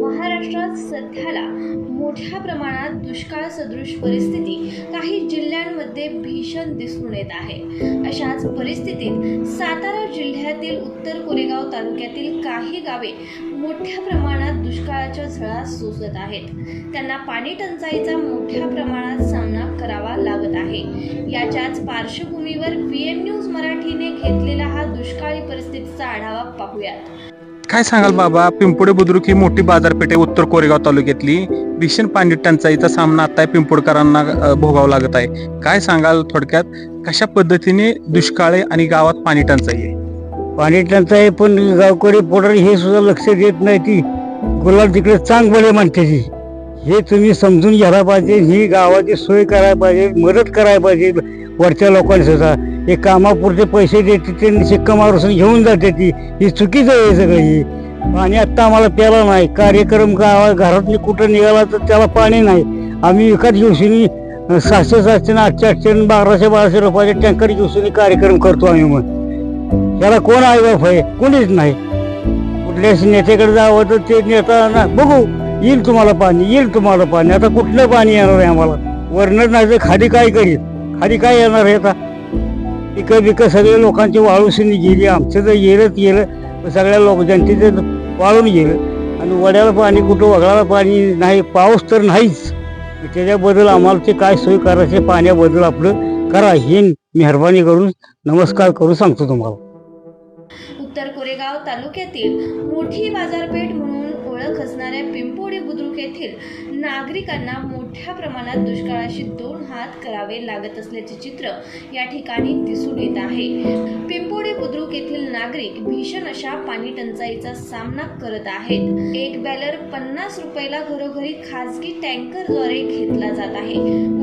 महाराष्ट्रात सध्याला मोठ्या प्रमाणात दुष्काळ सदृश परिस्थिती काही जिल्ह्यांमध्ये भीषण दिसून येत आहे. अशाच परिस्थितीत सातारा जिल्ह्यातील उत्तर कोरेगाव तालुक्यातील काही गावे मोठ्या प्रमाणात दुष्काळाच्या झळा सोसत आहेत. त्यांना पाणी टंचाईचा मोठ्या प्रमाणात सामना करावा लागत आहे. याच्याच पार्श्वभूमीवर पी एम न्यूज मराठीने घेतलेला हा दुष्काळी परिस्थितीचा आढावा पाहूयात. काय सांगाल बाबा? पिंपुडे बुद्रुक ही मोठी बाजारपेठ आहे उत्तर कोरेगाव तालुक्यातली. भीषण पाणी टंचाईचा सामना आता पिंपुडकरांना अ, भोगावा लागत आहे. काय सांगाल थोडक्यात? कशा पद्धतीने दुष्काळ आहे आणि गावात पाणी टंचाई आहे? पाणी टंचाई पण गावकडे पोटर हे सुद्धा लक्ष देत नाही ती गुलाब तिकडे चांगले म्हणते ती. हे तुम्ही समजून घ्यायला पाहिजे ही गावाची सोय करायला पाहिजे मदत करायला पाहिजे वरच्या लोकांनी सुद्धा. हे कामापुरते पैसे देते ते शिक्का मारून घेऊन जाते ती. ही चुकीचं आहे सगळी पाणी आत्ता आम्हाला प्याला नाही. कार्यक्रम गावा घरातून कुठं निघाला तर त्याला पाणी नाही. आम्ही एकाच दिवशी सातशे सातशे आठशे आठशे बाराशे बाराशे रुपयाचे टँकर दिवशीने कार्यक्रम करतो आम्ही मग. त्याला कोण आहे बाप आहे? कोणीच नाही. कुठल्याच नेत्याकडे जावं तर ते नेता ना बघू. येईल तुम्हाला पाणी येईल तुम्हाला पाणी. आता कुठलं पाणी येणार आहे आम्हाला? वर्णन नाही तर खाली काय करीत खाली काय येणार आहे आता? पिकं बिकं सगळे लोकांची वाळूशीने गेली आमचं तर गेलं गेलं सगळ्या लोक जनतेचं वाळून गेलं. आणि वड्याला पाणी कुठं वगळाला पाणी नाही पाऊस तर नाहीच. त्याच्याबद्दल आम्हाला ते काय सोय करायचे पाण्याबद्दल आपलं करा हे मेहरबानी करून नमस्कार करून सांगतो तुम्हाला. उत्तर कोरेगाव तालुक्यातील मोठी बाजारपेठ म्हणून ओळख असणाऱ्या पिंपोडे बुद्रुक येथील नागरिकांना मोठ्या प्रमाणात दुष्काळाशी दोन हात करावे लागत असल्याचे चित्र या ठिकाणी दिसून येत आहे. पिंपोडी बुद्रुक येथील नागरिक भीषण अशा पाणी टंचाईचा सामना करत आहेत. एक बॅलर पन्नास रुपयाला घरोघरी खासगी टँकरद्वारे घेतला जात आहे.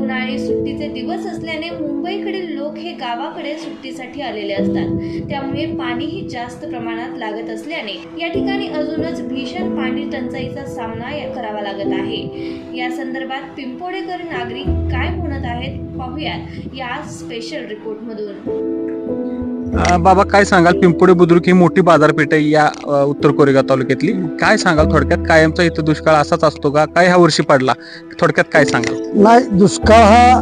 उन्हाळी सुट्टीचे दिवस असल्याने मुंबईकडील लोक हे गावाकडे सुट्टीसाठी आलेले असतात. त्यामुळे पाणीही जास्त प्रमाणात लागत असल्याने या ठिकाणी अजूनच भीषण पाणी टंचाईचा सामना करावा लागत आहे. या संदर्भात पिंपोडेकर नागरिक काय म्हणत आहेत पाहूयात या स्पेशल रिपोर्ट मधून. अ, बाबा काय सांगाल? पिंपोडे बुद्रुक ही मोठी बाजारपेठ आहे या उत्तर कोरेगाव तालुक्यातली. काय सांगाल? थोडक्यात कायमचा इथं दुष्काळ असाच असतो का? काय ह्या वर्षी पडला? थोडक्यात काय सांगाल? नाही दुष्काळ हा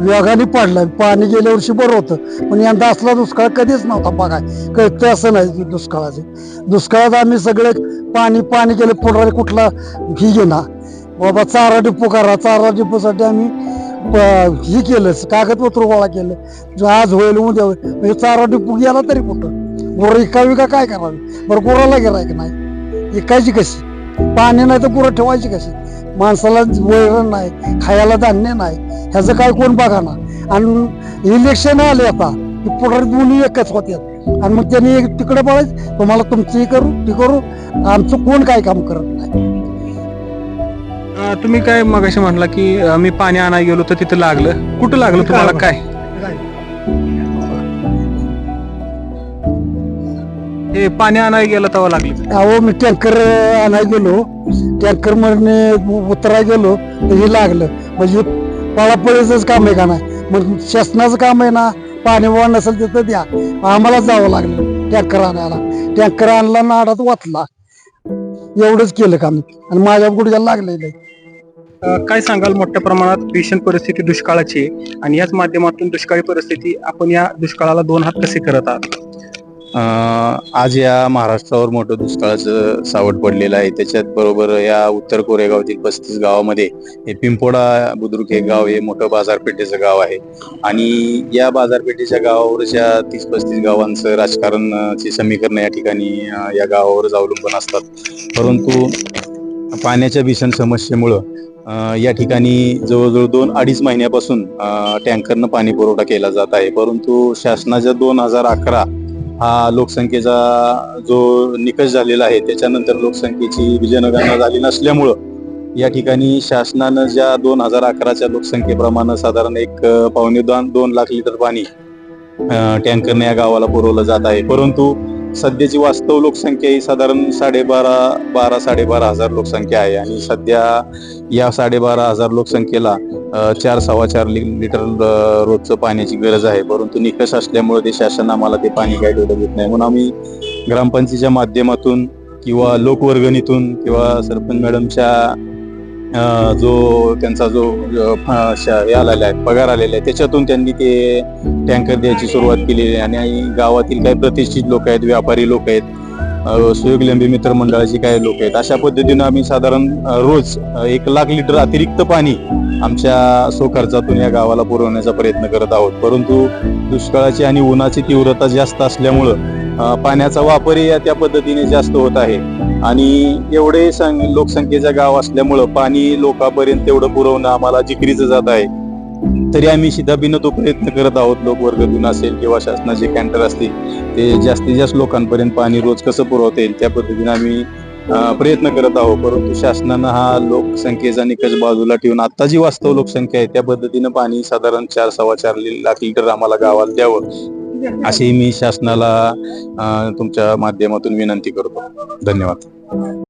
वेगाने पडलाय पाणी गेल्या वर्षी बरं होतं. पण यंदा असला दुष्काळ कधीच नव्हता बघाय कळतं असं नाही की दुष्काळाचे. दुष्काळात आम्ही सगळे पाणी पाणी गेले पोटाला कुठला ही घेना बाबा चारा डिपो करा चारा डिपोसाठी आम्ही हे केलं कागदपत्र गोळा केलं. जो आज होईल उद्या होईल. म्हणजे चारा डिपो गेला तरी कुठं? बरं इकावी का काय करावी? बरं गुराला गेलाय की नाही? इकायची कशी? पाणी नाही तर गुरं ठेवायची कशी? माणसाला वैरण नाही खायला धान्य नाही. ह्याचं काय कोण बघा ना आणि इलेक्शन आले आता पुढे दोन्ही एकच होत्यात. आणि मग त्यांनी एक तिकडे पळायचं. तुम्हाला तुमचं हे करू ते करू. आमचं कोण काय काम करत नाही? अ, तुम्ही काय मगाशी म्हटला की अ, मी पाणी आणायला गेलो तर तिथं लागलं. कुठं लागलं तुम्हाला? काय? हे पाणी आणायला गेलं तेव्हा लागलं. अहो मी टँकर आणायला गेलो. टँकर मधने उतरायला गेलो तर हे लागलं. म्हणजे पळापळीच काम आहे का नाही? मग शासनाचं काम आहे ना पाणी वाढ नसेल तिथं द्या. आम्हाला जावं लागलं टँकर आणायला. टँकर आणला नाडात वाचला एवढंच केलं काम आणि माझ्या गुडघ्याला लागलेलं आहे. काय सांगाल मोठ्या प्रमाणात भीषण परिस्थिती दुष्काळाची आहे आणि याच माध्यमातून दुष्काळी परिस्थिती आपण या दुष्काळाला दोन हात कसे करत आहात? आज या महाराष्ट्रावर मोठं दुष्काळाचं सावट पडलेलं आहे. त्याच्यात बरोबर या उत्तर कोरेगावातील पस्तीस गावामध्ये हे पिंपोडा बुद्रुक हे गाव हे मोठं बाजारपेठेचं गाव आहे. आणि या बाजारपेठेच्या गावावरच्या तीस पस्तीस गावांचं राजकारणाचे समीकरण या ठिकाणी या गावावरच अवलंबून असतात. परंतु पाण्याच्या भीषण समस्येमुळं या ठिकाणी जवळजवळ दोन अडीच महिन्यापासून टँकरनं पाणी पुरवठा केला जात आहे. परंतु शासनाच्या दोन हजार अकरा हा लोकसंख्येचा जो निकष झालेला आहे त्याच्यानंतर लोकसंख्येची विजयनगरणा झाली नसल्यामुळं या ठिकाणी शासनानं ज्या दोन हजार अकराच्या लोकसंख्येप्रमाणे साधारण एक पावणे दोन दोन लाख लिटर पाणी टँकरने या गावाला पुरवलं जात आहे. परंतु सध्याची वास्तव लोकसंख्या ही साधारण साडेबारा बारा साडेबारा हजार लोकसंख्या आहे. आणि सध्या या साडेबारा हजार लोकसंख्येला चार सव्वा चार लिटर रोजचं पाण्याची गरज आहे. परंतु निकष असल्यामुळे ते शासन आम्हाला ते पाणी काय तेवढं देत नाही. म्हणून आम्ही ग्रामपंचायतीच्या माध्यमातून किंवा लोकवर्गणीतून किंवा सरपंच मॅडमच्या जो त्यांचा जो श- हे आलेला आहे पगार आलेला आहे त्याच्यातून त्यांनी ते टँकर द्यायची सुरुवात केलेली आहे. आणि गावातील काही प्रतिष्ठित लोक आहेत व्यापारी लोक आहेत अं, सुयोगलंबी मित्र मंडळाची काही लोक आहेत. अशा पद्धतीनं आम्ही साधारण रोज एक लाख लिटर अतिरिक्त पाणी आमच्या सोखर्चातून या गावाला पुरवण्याचा प्रयत्न करत आहोत. परंतु दुष्काळाची आणि उन्हाची तीव्रता जास्त असल्यामुळं पाण्याचा वापरही या त्या पद्धतीने जास्त होत आहे. आणि एवढे सं- लोकसंख्येचं गाव असल्यामुळं पाणी लोकांपर्यंत तेवढं पुरवणं आम्हाला जिकरीचं जात आहे. तरी आम्ही शिधाबीनं तो प्रयत्न करत आहोत लोकवर्गातून असेल किंवा शासनाचे कॅन्टर असतील ते जास्तीत जास्त लोकांपर्यंत पाणी रोज कसं पुरवता येईल त्या पद्धतीने आम्ही प्रयत्न करत आहोत. परंतु शासनानं हा लोकसंख्येचा निकष बाजूला ठेवून आता जी वास्तव लोकसंख्या आहे त्या पद्धतीनं पाणी साधारण चार सव्वा चार लाख लिटर आम्हाला गावाला द्यावं. अशी मी शासनाला तुमच्या माध्यमातून विनंती करतो. धन्यवाद.